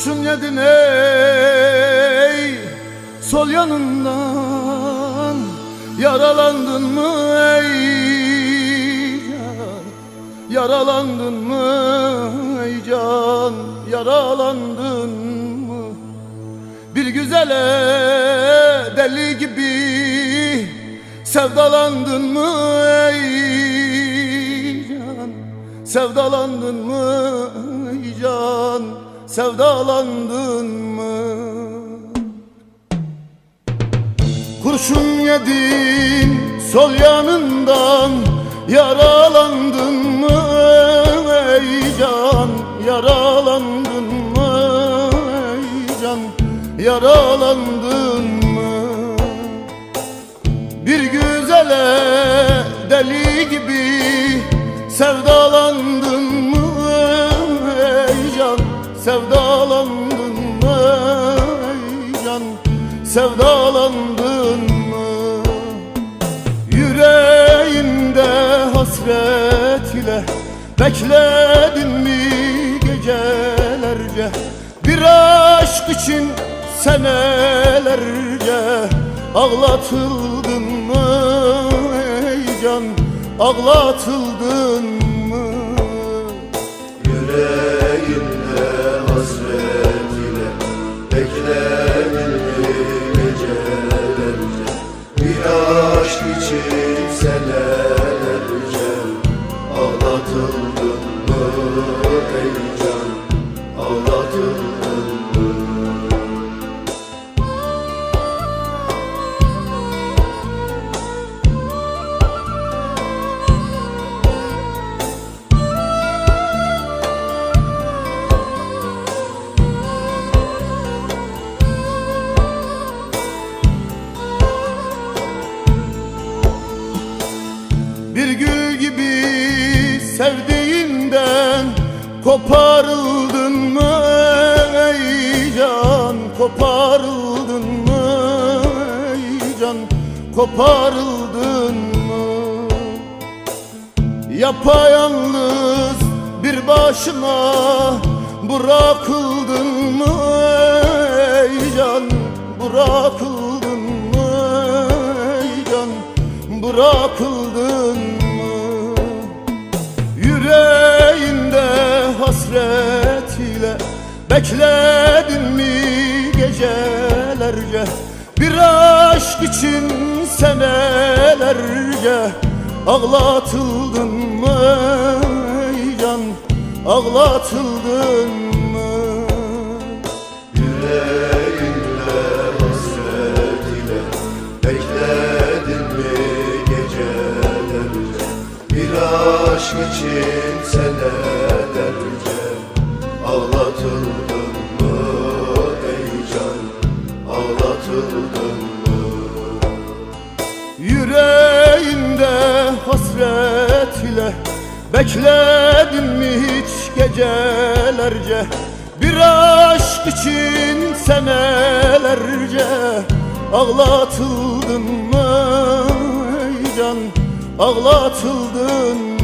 Kurşun yedin ey. Sol yanından Yaralandın mı ey? Yaralandın mı ey can? Yaralandın mı? Bir güzele deli gibi Sevdalandın mı ey can? Sevdalandın mı Sevdalandın mı? Kurşun yedin sol yanından Yaralandın mı? Ey can Yaralandın mı? Ey can Yaralandın mı? Bir güzele deli gibi Sevdalandın Sevdalandın mı? Yüreğinde hasret ile Bekledin mi gecelerce? Bir aşk için senelerce Ağlatıldın mı ey can? Ağlatıldın mı Ağlatıldın mı ey can Ağlatıldın mı Bir gül gibi sevdiğinden Koparıldın mı ey can? Koparıldın mı ey can? Koparıldın mı? Yapayalnız bir başına Bırakıldın mı ey can? Bırakıldın mı ey can? Bırakıldın hasret ile Bekledin mi gecelerce? Bir aşk için senelerce Ağlatıldın mı ey can Ağlatıldın mı? Yüreğimde hasret ile Bekledin mi gecelerce? Bir aşk için senelerce Ağlatıldın mı ey can? Mı? Yüreğinde hasret ile Bekledin mi hiç gecelerce? Bir aşk için senelerce Ağlatıldın mı ey can? Ağlatıldın